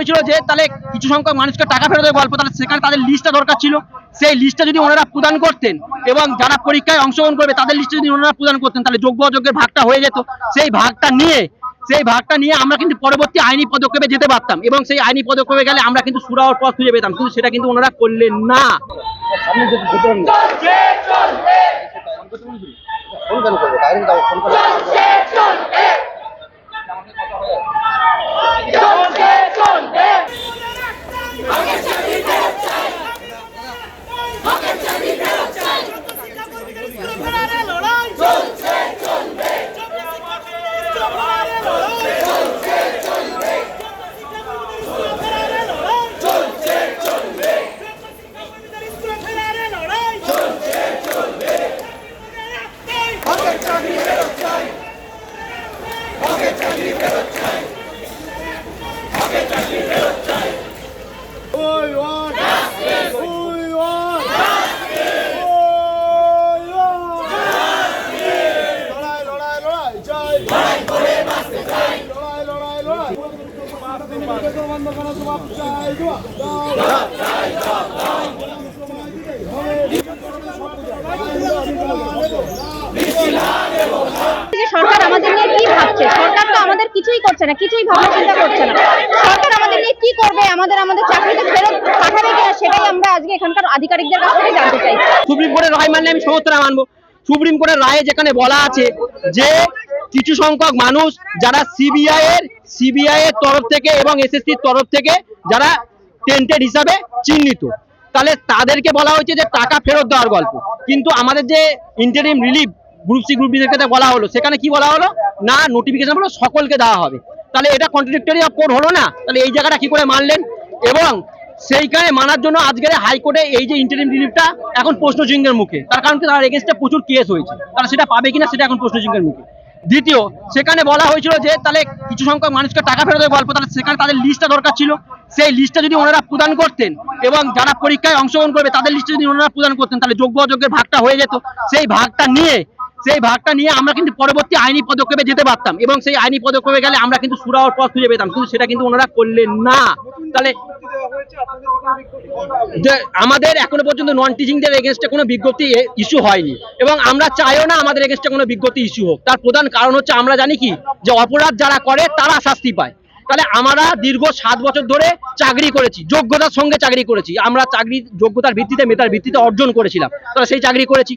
হয়েছিল যে তাহলে কিছু সংখ্যক মানুষকে টাকা ফেরতের গল্প তাহলে সেখানে তাদের লিস্টটা দরকার ছিল। সেই লিস্টটা যদি ওনারা প্রদান করতেন এবং যারা পরীক্ষায় অংশগ্রহণ করবে তাদের লিস্টে যদি ওনারা প্রদান করতেন তাহলে যোগ্য অযোগ্যের ভাগটা হয়ে যেত। সেই ভাগটা নিয়ে সেই ভাগটা নিয়ে আমরা কিন্তু পরবর্তী আইনি পদক্ষেপে যেতে পারতাম এবং সেই আইনি পদক্ষেপে গেলে আমরা কিন্তু সুরাহর পথ খুঁজে পেতাম। কিন্তু সেটা কিন্তু ওনারা করলেন না। ফোন কেন করব? ডাইরেক্ট দাও ফোন করে লড়াই লড়াই লড়াই চাই লড়াই করে বাঁচতে চাই লড়াই লড়াই লড়াই বন্ধ করা জবাব চাই জবাব দাও যে সরকার আমাদের নিয়ে কি ভাবছে? সরকার তো আমাদের কিছুই করছে না, কিছুই ভাবনা চিন্তা করছে না। সরকার আমাদের নিয়ে কি করবে, আমাদের আমাদের চাকরিতে ফেরত পাঠাবে কিনা, সেটাই আমরা আজকে এখানকার আধিকারিকদের কাছ থেকে জানতে চাইছি সুপ্রিম কোর্টের রায় মানলে আমি সমর্থন মানবো। সুপ্রিম কোর্টের রায়ে যেখানে বলা আছে যে কিছু সংখ্যক মানুষ যারা সিবিআই এর সিবিআই এর তরফ থেকে এবং এসএসসির তরফ থেকে যারা টেন্টেড হিসাবে চিহ্নিত। তাহলে তাদেরকে বলা হয়েছে যে টাকা ফেরত দেওয়ার গল্প। কিন্তু আমাদের যে interim relief group C group B ক্ষেত্রে বলা হলো, সেখানে কি বলা হলো? না নোটিফিকেশন হলো সকলকে দেওয়া হবে। তাহলে এটা কন্ট্রাডিক্টরি অফ কোর্ট হলো না? তাহলে এই জায়গাটা কি করে মানলেন? এবং সেইখানে মানার জন্য আজকের হাইকোর্টে এই যে ইন্টারিম রিলিফটা এখন প্রশ্ন চিহ্নের মুখে। তার কারণ তার এগেনস্টে প্রচুর কেস হয়েছে। তারা সেটা পাবে কিনা সেটা এখন প্রশ্ন চিহ্নের মুখে। দ্বিতীয়, সেখানে বলা হয়েছিল যে তাহলে কিছু সংখ্যক মানুষকে টাকা ফেরতের গল্প, তাহলে সেখানে তাদের লিস্টটা দরকার ছিল। সেই লিস্টটা যদি ওনারা প্রদান করতেন এবং যারা পরীক্ষায় অংশগ্রহণ করবে, তাদের লিস্টে যদি ওনারা প্রদান করতেন, তাহলে যোগ্য অযোগ্যের ভাগটা হয়ে যেত। সেই ভাগটা নিয়ে সেই ভাগটা নিয়ে আমরা কিন্তু পরবর্তী আইনি পদক্ষেপে যেতে পারতাম এবং সেই আইনি পদক্ষেপে গেলে আমরা কিন্তু সুরাহর পথ খুঁজে পেতাম, কিন্তু সেটা কিন্তু ওনারা করলেন না। তাহলে আমাদের এখনও পর্যন্ত নন টিচিংদের এগেনস্টে কোনো বিজ্ঞপ্তি ইস্যু হয়নি এবং আমরা চাইও না আমাদের এগেনস্টে কোনো বিজ্ঞপ্তি ইস্যু হোক। তার প্রধান কারণ হচ্ছে আমরা জানি কি, যে অপরাধ যারা করে তারা শাস্তি পায়। তাহলে আমরা দীর্ঘ সাত বছর ধরে চাকরি করেছি, যোগ্যতার সঙ্গে চাকরি করেছি। আমরা চাকরি যোগ্যতার ভিত্তিতে, মেধার ভিত্তিতে অর্জন করেছিলাম। তাহলে সেই চাকরি করেছি।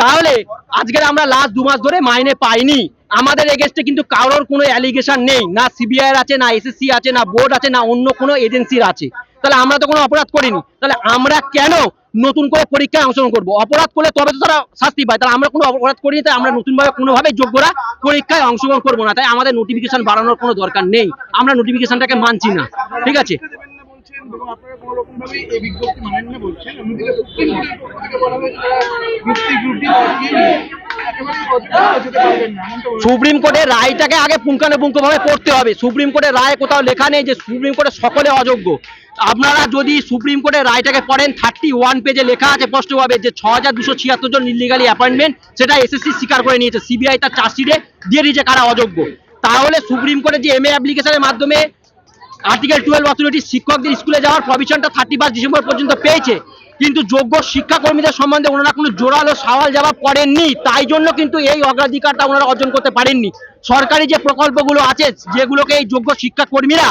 তাহলে আজকের আমরা লাস্ট দু মাস ধরে মাইনে পাইনি। আমাদের এগেনস্টে কিন্তু কারোর কোনো অ্যালিগেশন নেই। না সিবিআই আছে, না এসএসসি আছে, না বোর্ড আছে, না অন্য কোনো এজেন্সির আছে। তাহলে আমরা তো কোনো অপরাধ করিনি। তাহলে আমরা কেন নতুন করে পরীক্ষায় অংশগ্রহণ করব? অপরাধ করলে তবে তো তারা শাস্তি পায়। তাহলে আমরা কোনো অপরাধ করিনি, তাই আমরা নতুনভাবে কোনোভাবে যোগ্যরা পরীক্ষায় অংশগ্রহণ করব না। তাই আমাদের নোটিফিকেশন বাড়ানোর কোনো দরকার নেই। আমরা নোটিফিকেশনটাকে মানছি না। ঠিক আছে? সুপ্রিম কোর্টের কোর্টের রায়টাকে আগে পুঙ্খানুপুঙ্খভাবে পড়তে হবে। সুপ্রিম কোর্টের রায় কোথাও লেখা নেই যে সুপ্রিম কোর্টের সকলে অযোগ্য। আপনারা যদি সুপ্রিম কোর্টের রায়টাকে পড়েন থার্টি ওয়ান পেজে লেখা আছে স্পষ্টভাবে যে ছ হাজার দুশো ছিয়াত্তর জন ইলিগালি অ্যাপয়েন্টমেন্ট সেটা এসএসসি স্বীকার করে নিয়েছে। সিবিআই তার চার্জশিটে দিয়ে দিয়েছে কারা অযোগ্য। তাহলে সুপ্রিম কোর্টে যে এম এ অ্যাপ্লিকেশনের মাধ্যমে আর্টিকেল টুয়েলভ অথরিটি শিক্ষকদের স্কুলে যাওয়ার প্রভিশনটা থার্টি ফার্স্ট ডিসেম্বর পর্যন্ত পেয়েছে। কিন্তু যোগ্য শিক্ষাকর্মীদের সম্বন্ধে ওনারা কোনো জোরালো সওয়াল জবাব করেননি। তাই জন্য কিন্তু এই অগ্রাধিকারটা ওনারা অর্জন করতে পারেননি। সরকারি যে প্রকল্পগুলো আছে, যেগুলোকে এই যোগ্য শিক্ষাকর্মীরা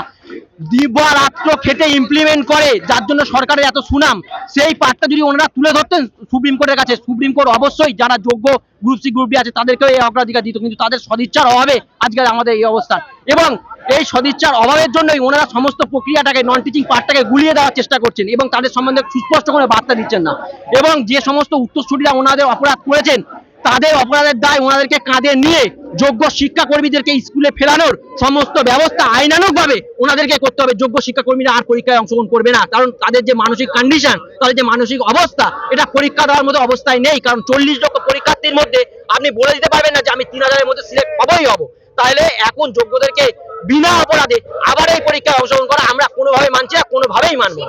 দিবারাত্র খেটে ইমপ্লিমেন্ট করে, যার জন্য সরকারের এত সুনাম, সেই পার্টটা যদি ওনারা তুলে ধরতেন সুপ্রিম কোর্টের কাছে, সুপ্রিম কোর্ট অবশ্যই যারা যোগ্য গ্রুপ সি গ্রুপ বি আছে, তাদেরকেও এই অগ্রাধিকার দিত। কিন্তু তাদের সদিচ্ছার অভাবে আজকে আমাদের এই অবস্থা। এবং এই সদিচ্ছার অভাবের জন্যই ওনারা সমস্ত প্রক্রিয়াটাকে নন টিচিং পার্টটাকে গুলিয়ে দেওয়ার চেষ্টা করছেন এবং তাদের সম্বন্ধে সুস্পষ্ট কোনো বার্তা দিচ্ছেন না। এবং যে সমস্ত উত্তরসূরিরা ওনাদের অপরাধ করেছেন, তাদের অপরাধের দায় ওনাদেরকে কাঁধে নিয়ে যোগ্য শিক্ষাকর্মীদেরকে স্কুলে ফেরানোর সমস্ত ব্যবস্থা আইনানুগ ভাবে ওনাদেরকে করতে হবে। যোগ্য শিক্ষাকর্মীরা আর পরীক্ষায় অংশগ্রহণ করবে না, কারণ তাদের যে মানসিক কন্ডিশন তাদের যে মানসিক অবস্থা, এটা পরীক্ষা দেওয়ার মতো অবস্থায় নেই। কারণ চল্লিশ লক্ষ পরীক্ষার্থীর মধ্যে আপনি বলে দিতে পারবেন না যে আমি তিন হাজারের মধ্যে সিলেক্ট হবই হব। তাহলে এখন যোগ্যদেরকে বিনা অপরাধে আবার এই পরীক্ষায় অংশগ্রহণ করা আমরা কোনোভাবে মানছি না, কোনোভাবেই মানবো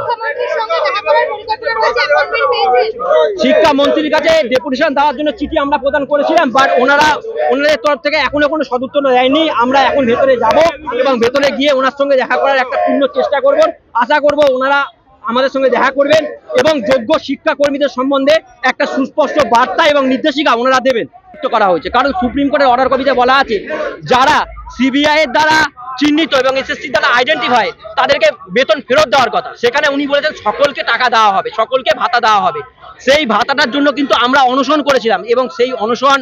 শিক্ষামন্ত্রীর কাছে ডেপুটেশন দেওয়ার জন্য চিঠি আমরা প্রদান করেছিলাম বাট ওনারা, ওনাদের তরফ থেকে এখনও কোনো সদুত্তর দেয়নি। আমরা এখন ভেতরে যাব এবং ভেতরে গিয়ে ওনার সঙ্গে দেখা করার একটা পূর্ণ চেষ্টা করব। আশা করব ওনারা আমাদের সঙ্গে দেখা করবেন এবং যোগ্য শিক্ষা কর্মীদের সম্বন্ধে একটা সুস্পষ্ট বার্তা এবং নির্দেশিকা ওনারা দেবেন। যুক্ত করা হয়েছে। কারণ সুপ্রিম কোর্টের অর্ডার কপিতে বলা আছে, যারা সিবিআই এর দ্বারা চিহ্নিত এবং এসএসসি দ্বারা আইডেন্টিফাই তাদেরকে বেতন ফেরত দেওয়ার কথা। সেখানে উনি বলেছেন, সকলকে টাকা দেওয়া হবে, সকলকে ভাতা দেওয়া হবে। সেই ভাতাটার জন্য কিন্তু আমরা অনশন করেছিলাম এবং সেই অনশন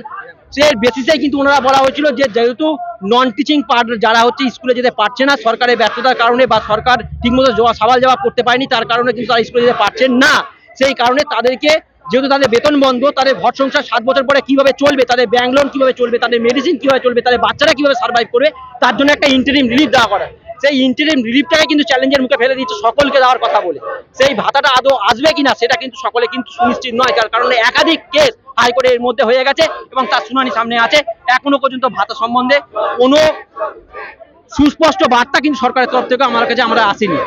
সেই বেসিসে কিন্তু ওনারা বলা হয়েছিল যে, যেহেতু নন টিচিং পার্ট যারা হচ্ছে স্কুলে যেতে পারছে না, সরকারের ব্যর্থতার কারণে বা সরকার ঠিকমতো জবাব সওয়াল জবাব করতে পারেনি, তার কারণে কিন্তু তারা স্কুলে যেতে পারছেন না। সেই কারণে তাদেরকে যেহেতু তাদের বেতন বন্ধ, তাদের ঘর সংসার সাত বছর পরে কীভাবে চলবে, তাদের ব্যাংক লোন কীভাবে চলবে, তাদের মেডিসিন কীভাবে চলবে, তাদের বাচ্চারা কীভাবে সার্ভাইভ করবে, তার জন্য একটা ইন্টারিম রিলিফ দেওয়া করা। সেই ইন্টারিম রিলিফটাকে কিন্তু চ্যালেঞ্জের মুখে ফেলে দিচ্ছে সকলকে দেওয়ার কথা বলে। সেই ভাতাটা আদৌ আসবে কিনা, সেটা কিন্তু সকলে কিন্তু সুনিশ্চিত নয়, তার কারণে একাধিক কেস হাইকোর্টের মধ্যে হয়ে গেছে এবং তার শুনানি সামনে আছে। এখনও পর্যন্ত ভাতা সম্বন্ধে কোনো সুস্পষ্ট বার্তা কিন্তু সরকারের তরফ থেকে আমার কাছে আমরা আসেনি।